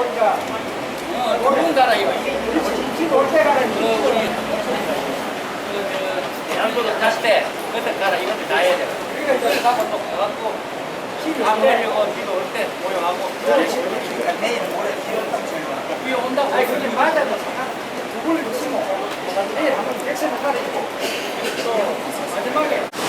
또 이제 어, 두분 가라 이거. 기올 때 가는 그 우리 그 양도도 땄을 때 그때 가라. 이것도 다 해야 돼. 우리가 이제 가고 또 가갖고 올때 먹려고 비도 올때 모여가고. 내일 모레 기록 당첨이야. 비 온다고. 아니 그게 두 분을 치고 내일 한번 백세를 가리고 또 마지막에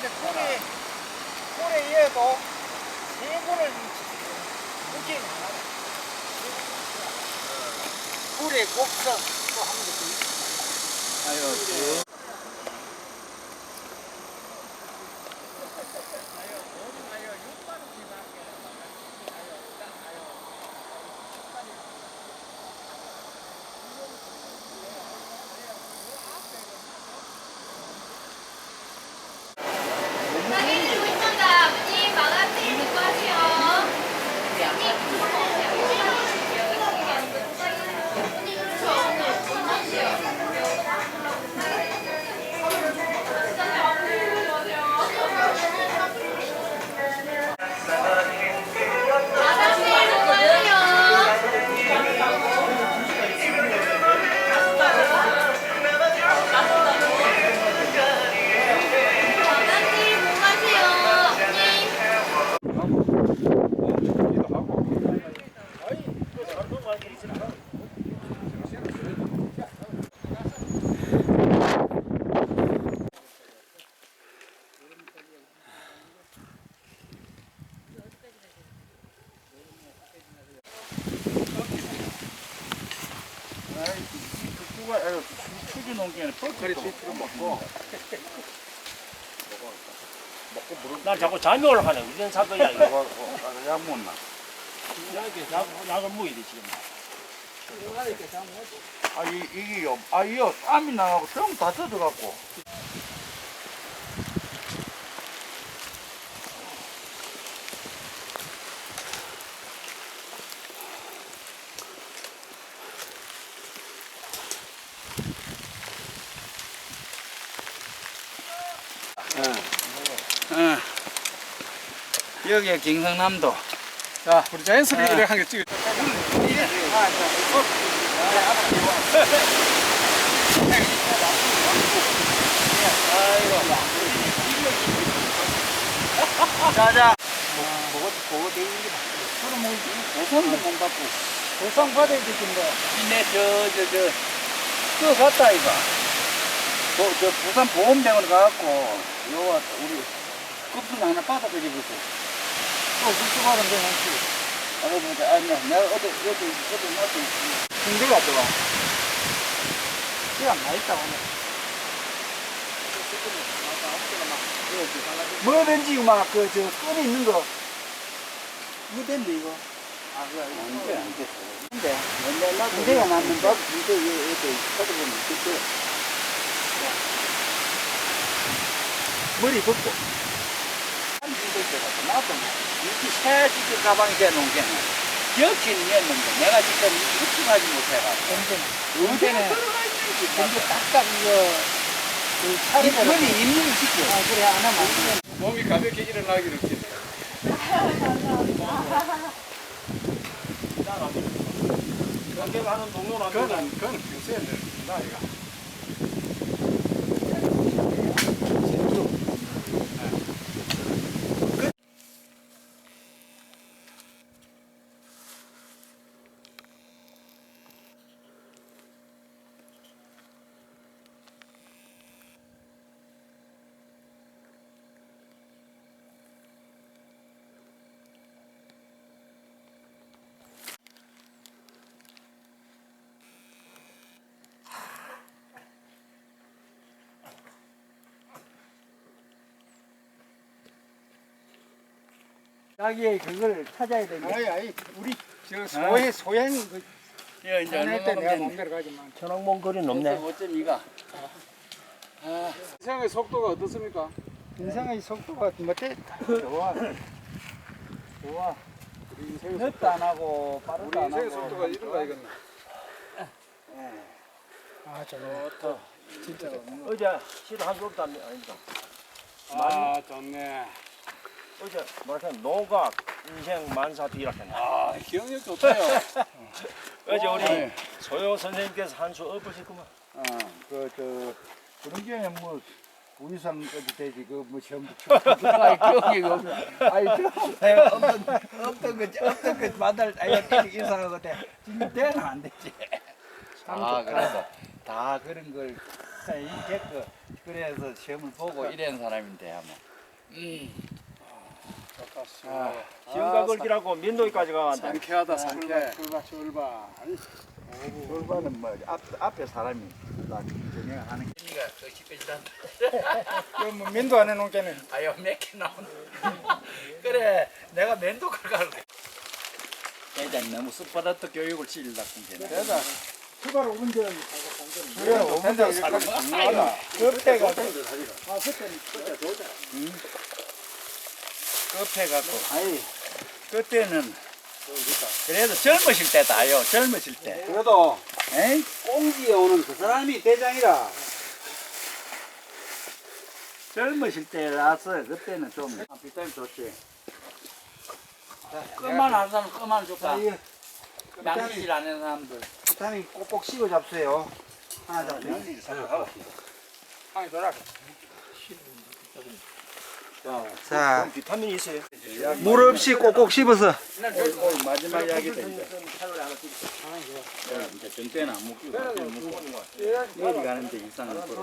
근데 꼴에 꼴에 얘도 세 번을 이렇게 꼴에 곡선 또 하면 돼. 아유, 추가 추주 농기에는 뻘거리 추주로 먹고 난 자꾸 잠이 올라가네. 이런 사건이야 이거. 이거 약 못나 약, 약을 먹어야 돼 지금. 아 이, 이게요 아 이거 땀이 나고 전부 다 젖어갖고 어. 여기가 경상남도. 자, 우리 자연스럽게 이렇게 한개 찍어. 자자. 보상도 못 받고 보상 받아야 되겠는데. 이내 저저저. 그거 갔다 이거. 그, 저 부산 보험병원 가갖고 요거 우리 급품 하나 받아드리겠어 또 받은데, 혹시. 아 그러니까 아니 내가 어디 어디 어디 놨어 공들가 없더라. 시간 많이 있다, 오늘. 뭐든지 막, 그, 저, 끈이 있는 거. 이거 된대, 이거. 아, 그래, 안돼 안돼 근데. 나도 문제가 났는데? 문제 이게 이렇게 찾아보면 그때 머리 걷고. 같아 나도 이렇게 새지게 가방에 대놓은 게 기억히는 했는데 내가 지금 입증하지 못해가지고 언제나. 언제는 근데 딱딱 이거, 그, 차리 머리 입는 시켜 아, 그래, 안 하면 안 돼. 몸이 가볍게 이렇게. 관계하는 동료는 그건 그건 평소에 나 이거. 자기의 그걸 찾아야 되는데. 아이 아이 우리 저 소해 소양 그 예, 이제 할때 내가 얼마나 맘대로 가지만. 천왕봉 거리는 없네. 어쩜 이가 세상의 속도가 어떻습니까? 인생의 속도가 못해. 좋아 좋아 늦도 안 하고 우리 빠르도 안 인생의 하고 속도가 이런가 이건. 아, 좋네. 진짜. 어제 시도 한게 없다 아닙니까? 아 좋네. 어제 뭐랄까 노각 인생 만사 뒤락했네. 아 기억력 좋다요. 어제 우리 네. 소요 선생님께서 한 수 엎으셨구만. 어, 어그저 그런 게뭐 우유상까지 되지 그뭐 시험 아이 기억이 없어 아이 내가 없던 없던 거 없던 거 만날 아이 때리 이상한 거 돼. 지금 되는 안 되지. 아 그래서 다 그런 걸 이겠고 그래서 시험을 보고 이런 사람인데 아마. 좋다. 아, 시험가 걸기라고 민노기까지 가간다. 상쾌하다 상쾌. 출발, 출발. 돌반은 뭐 앞, 앞에 사람이 딱 정해 하는 게. 니가 거시거시한다. 이거 뭐 면도 안 해놓은 게는. 아유 몇개 나오네. 그래 내가 면도를 가고. 일단 너무 습하다또 교육을 시키려고 했는데. 내가 출발 5분 전. 그래, 오분전 사람이 중요하다. 옆에가. 아, 그때는. 급해갖고. 아이, 그때는 그래도 젊으실 때다요. 젊으실 때. 그래도 에이? 꽁지에 오는 그 사람이 대장이라. 젊으실 때라서 그때는 좀 비타민 좋지. 껌만 하는 사람 껌만 줄까? 양질 안 하는 사람들. 비타민 꼭꼭 씹어 잡수요. 하나 잡수. 아니 돌아. 자, 그럼 비타민이 있어요. 물 없이 꼭꼭 씹어서. 마지막 이제. 예, 이제 정때는 안 먹고 내일 가는데 이상한 거.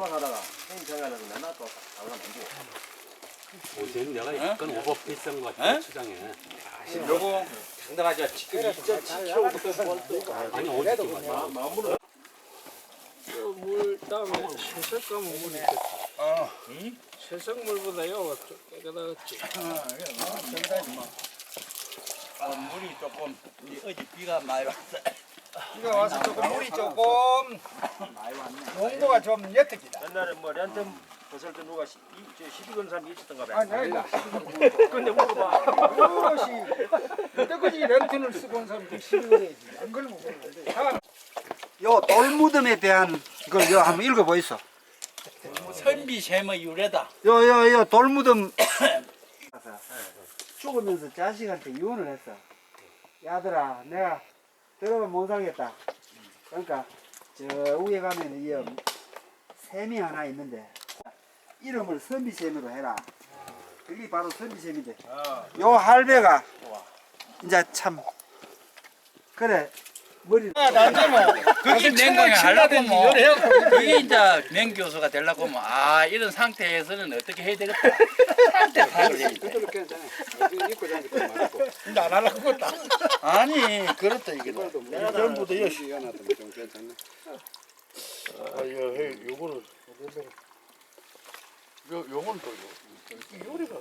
어제는 내가 약간 오버 비싼 것 에? 같아 추장에. 요거 당당하지 지금 2.7kg 아니 어제 좀 마음으로 물 다음에 채석 가면 물이 어. 채석 물보다요 깨끗하겠지. 어, 물이 조금 이 어제 비가 많이 왔어. 비가 와서 조금 물이 조금 많이 왔네. 농도가 좀 옅습니다. 옛날에 뭐 랜턴 벗을 때 누가 시, 이, 저 시비건 사람이 있었던가 봐. 아니, 아니, 근데 물어봐. 그것이 여태까지 렌트를 쓰고 온 사람이 시비거래지. 안 그러면 모르는데. 다음 요 돌무덤에 대한 걸요 한번 읽어보이소. 선비샘의 유래다. 요요요 돌무덤 죽으면서 자식한테 유언을 했어. 야들아, 내가 들어가면 못 살겠다. 그러니까 저 위에 가면 이 샘이 하나 있는데 이름을 선비샘으로 해라. 그게 바로 선비샘인데. 요 할배가 이제 참 그래 머리 그게 맹강에 하려고 뭐 그게 이제 맹교수가 되려고 하면 아 이런 상태에서는 어떻게 해야 되겠다. 상태 돼. 그대로 괜찮아. 입고 말고. 안 하려고 했다. 아니 그렇다 이게. 전부터 여시 해놨더니 좀 괜찮네. 아, 요, 요거를 요, 요거는 또 요, 요리가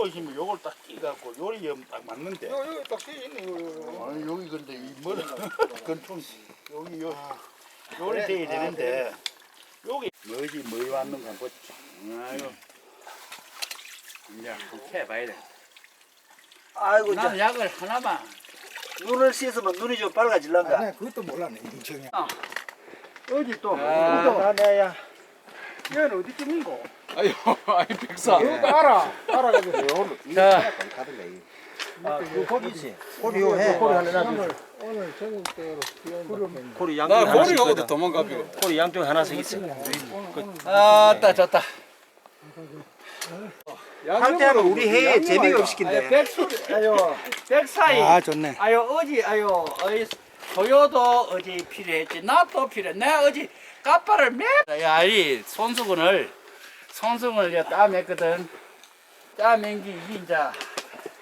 요걸 딱 요시면 요걸 딱 끼갖고 요리 염딱 맞는데 요, 요, 딱 뒤에 있네. 요, 요, 요. 아니 여기 근데 이 머리 건총 여기 요 요리 돼야 되는데 여기 뭐지 뭐 왔는가 보지 아유 이제 그렇게 해봐야 돼. 아이고 나는 이제 약을 하나만 눈을 씻으면 눈이 좀 빨라질란가. 아, 네, 그것도 몰랐네. 인정이. 어디 또 아. 나야 얘는 어디쯤인고? 아유, 아이 백사. 이거 알아. 알아가지고. 자, 그 고기지. 고리 요 해. 고리 하나 놔. 오늘 저녁때로 비온 고리 나 양쪽 고리가 어디 있거든. 도망가비고. 고리 양쪽 하나씩 있어. 아 따 좋다. 할때하고 우리 해에 재미가 없시킨데. 백소리, 아유, 백사이. 아 좋네. 아유 어지 아유 어이 소요도 어지 필요했지 나도 필요. 내가 어지 까빠를 매. 야 이 손수건을 손수건을 이제 따맸거든. 따맨 게 이게 이제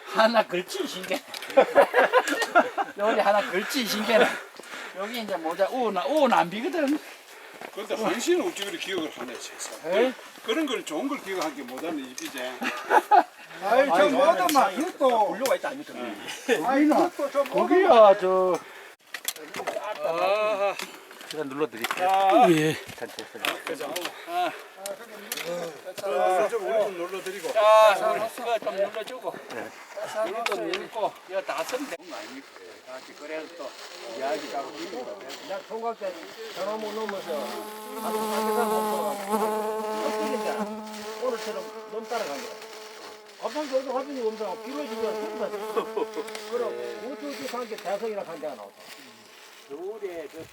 하나 걸친 신게. 여기 하나 걸친 신게는 여기 이제 모자 우나 우는 안 비거든. 근데 한시는 어찌 그리 기억을 하네, 세상. 그런 걸 좋은 걸 기억한 게 못하는 입이지. 아이, 저 막, 이것도. 분류가 있다 아닙니까? 아이, 그것도 저 뭐든 거기야 저 제가 눌러드릴게요. 예. 좀 우리 좀 놀러드리고. 자, 그거 좀 눌러주고. 좀 눌고, 이거 다 아닙니까? 다시 그래서 또 이야기가 하고 그냥 총각 때 전화 못 넘어서 하루 한시간 넘어가. 오늘처럼 넘 따라간 거야. 갑자기 여기 화분이 오면서 비로지면 손 그럼 우주지 관계 대성이라 한 데가 나왔어. 겨울에 그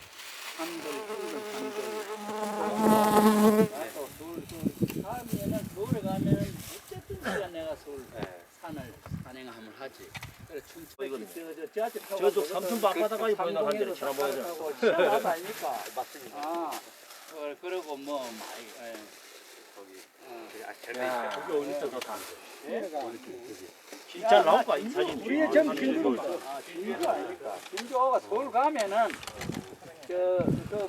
산들, 푸른 산들. 서울, 서울. 다음에는 겨울에 가면은 어쨌든 우리가 내가 서울 산을 산행함을 하지. 그래, 춤추고. 이거는 저, 저, 지하철 타고 저쪽 가서 삼순 앞바다까지 보이는 한 데를 삼동에서 지나봐야 돼. 타고 지나가다 아닙니까? 맞습니다. 아, 어, 그리고 뭐, 많이, 예. 야, 그게 어디 있어 좋다. 예? 진짜 나올까 이 사진. 우리의 전 김주로. 아, 진주 아닙니까? 진주가 서울 가면은 저, 그